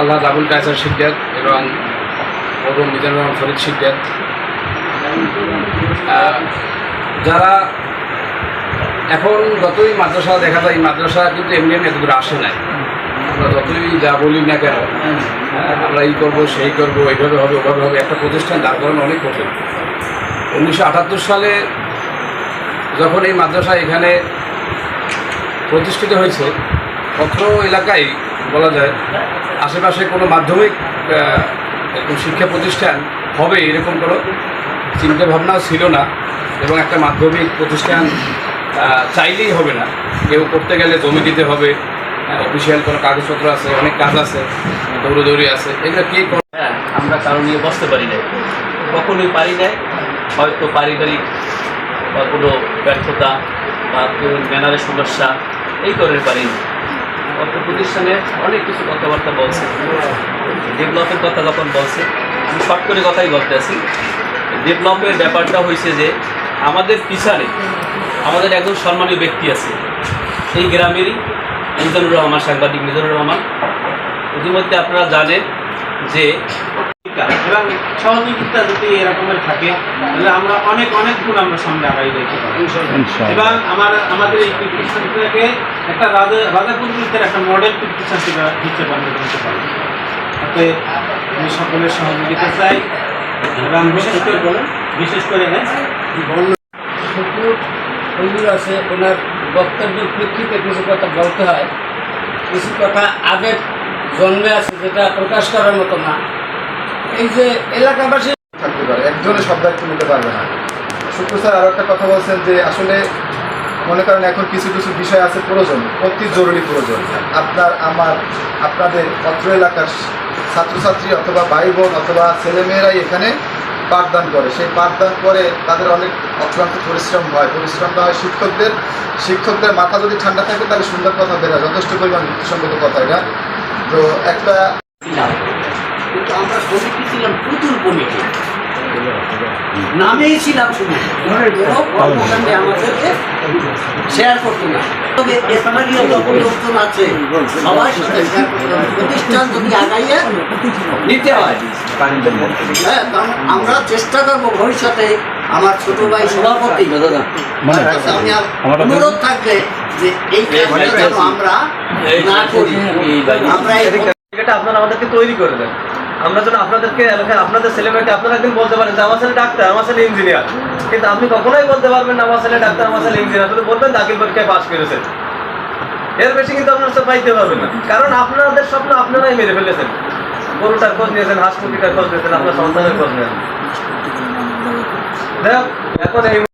আল্লাহ আবুল কায়সার সিদ্দাত এবং মরুম মিজানুর রহমান ফরিদ সিদ্দাত যারা এখন যতই মাদ্রাসা দেখা যায় মাদ্রাসা কিন্তু এমনি এমনি এত দূর আসে নাই। আমরা যতই যা বলি না কেন আমরা এই করব, সেই করব, এইভাবে হবে, ওভাবে হবে, একটা প্রতিষ্ঠান দাঁড় করানো অনেক কঠিন। উনিশশো আটাত্তর সালে যখন এই মাদ্রাসা এখানে প্রতিষ্ঠিত হয়েছে অত্র এলাকায় বলা যায়, আশেপাশে কোনো মাধ্যমিক শিক্ষা প্রতিষ্ঠান হবে এরকম কোনো চিন্তা ভাবনাও ছিল না এবং একটা মাধ্যমিক প্রতিষ্ঠান চাইলেই হবে না কেউ করতে গেলে জমি দিতে হবে অফিসিয়াল কোনো কাগজপত্র আছে, অনেক কাজ আছে, দৌড়দৌড়ি আছে, এগুলো কে? হ্যাঁ আমরা কারও নিয়ে বসতে পারি না কখনোই পারি না হয়তো পারিবারিক বা কোনো ব্যর্থতা বা কোনো ম্যানারের সমস্যা, এই কারণে পারি না অর্থ প্রতিষ্ঠানে অনেক কিছু কথাবার্তা বলছে। ডেভেলপের কথা যখন বলছে, আমি শর্ট করে কথাই বলতে আছি। ডেভেলপের ব্যাপারটা হয়েছে যে, আমাদের পিছনে আমাদের একজন সম্মানীয় ব্যক্তি আছে। সেই গ্রামেরই মিজানুর রহমান, সাংবাদিক মিজানুর রহমান। ইতিমধ্যে আপনারা জানেন যে এবং সহযোগিতা যদি এরকমের থাকে তাহলে আমরা অনেক অনেক গুণ আমরা সামনে আগাই দেখতে পারি এবং আমার আমাদের এই প্রতিষ্ঠানটাকে একটা রাজা রাজাপুর বৃত্তের একটা মডেল প্রতিষ্ঠান হিসেবে হিসেবে আমরা করতে পারি তাতে আমি সকলের সহযোগিতা চাই। এবং বিশেষ করে বলেন। বিশেষ করে হ্যাঁ। শুকুর হুজুর আছে ওনার বক্তব্যের প্রেক্ষিতে কিছু কথা বলতে হয়। কিছু কথা আগের জন্মে আছে যেটা প্রকাশ করার মতো না। এই যে এলাকাবাসী থাকতে পারে একজনে সব দায়িত্ব নিতে পারবে না। শুক্র স্যার আরও একটা কথা বলছেন যে আসলে মনে করেন এখন কিছু কিছু বিষয় আছে প্রয়োজন, অতি জরুরি প্রয়োজন। আপনার, আমার, আপনাদের অত্র এলাকার ছাত্রছাত্রী অথবা ভাই বোন অথবা ছেলেমেয়েরাই এখানে পাঠদান করে। সেই পাঠদান করে তাদের অনেক অক্লান্ত পরিশ্রম হয়। পরিশ্রমটা হয় শিক্ষকদের। শিক্ষকদের মাথা যদি ঠান্ডা থাকে, তাহলে সুন্দর কথা বেরোয় যথেষ্ট পরিমাণ যুক্তিসঙ্গত কথা এটা। তো একটা কিন্তু আমরা কমিটি ছিলাম প্রচুর কমিটি। নামেই ছিলাম শুধু। কর্মকাণ্ডে আমাদেরকে শেয়ার করতো না। তবে স্থানীয় লোকজন আছে, সবার সাথে প্রতিষ্ঠান যদি নিতে হয় হ্যাঁ আমরা চেষ্টা করব ভবিষ্যতে আমার ছোট ভাই সভাপতি আমি অনুরোধ থাকবে যে এই আমরা না করি। আমরা আপনারা আমাদেরকে তৈরি করে দেন। আমরা যেন আপনাদেরকে এলাকায় আপনাদের ছেলেমেয়েকে আপনারা একদিন বলতে পারেন যে, আমার ছেলে ডাক্তার, আমার ছেলে ইঞ্জিনিয়ার। কিন্তু আপনি কখনোই বলতে পারবেন না, আমার ছেলে ডাক্তার, আমার ছেলে ইঞ্জিনিয়ার। আপনি বলবেন দাখিল পরীক্ষায় পাশ করেছেন? এর বেশি কিন্তু আপনার সব পাইতে পারবেন না। কারণ আপনাদের স্বপ্ন আপনারাই মেরে ফেলেছেন। গরুটার খোঁজ নিয়েছেন, হাঁস মুরগিটার খোঁজ নিয়েছেন, আপনার সন্তানের খোঁজ নেন এখন এই